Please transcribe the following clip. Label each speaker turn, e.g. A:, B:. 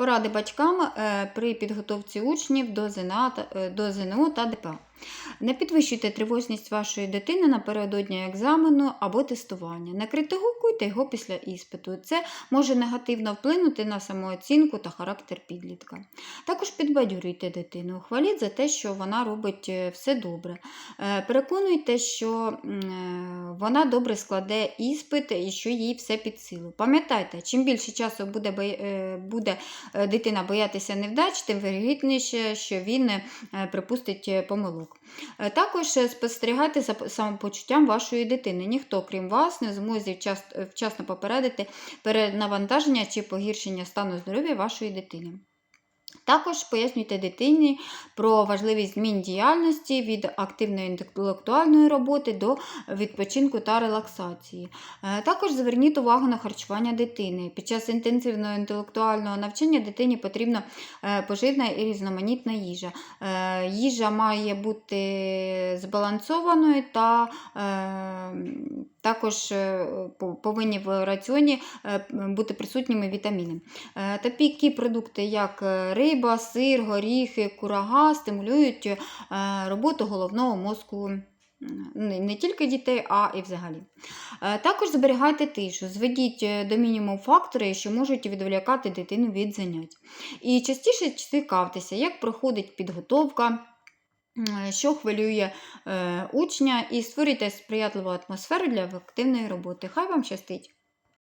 A: Поради батькам е, при підготовці учнів до ЗНО е, до ЗНО та ДПА. Не підвищуйте тривожність вашої дитини напередодні екзамену або тестування. Не критикуйте його після іспиту. Це може негативно вплинути на самооцінку та характер підлітка. Також підбадьорюйте дитину, хваліть за те, що вона робить е, все добре. Е, Переконуйте, що е, вона добре складе іспит і що їй все під силу. Пам'ятайте, чим більше часу буде, буде дитина боятися невдач, тим вирогідніше, що він припустить помилок. Е, Також е, спостерігайте за самопочуттям вашої дитини. Ніхто, крім вас, не зможе вчасно попередити перенавантаження чи погіршення стану здоров'я вашої дитини. Також пояснюйте дитині про важливість змін діяльності від активної інтелектуальної роботи до відпочинку та релаксації. Е, Також зверніть увагу на харчування дитини. Під час інтенсивного інтелектуального навчання дитині потрібна е, поживна і різноманітна їжа. Е, Їжа має бути збалансованою та також повинні в раціоні бути присутніми вітаміни. Такі продукти, як е, риба, сир, горіхи, курага, стимулюють е, роботу головного мозку. Не тільки дітей, а і взагалі. Е, Також зберігайте тишу, зведіть е, до мінімуму фактори, що можуть відволікати дитину від занять. І частіше цікавтеся, як проходить підготовка, що хвилює учня, і створюйте сприятливу атмосферу для активної роботи. Хай вам щастить!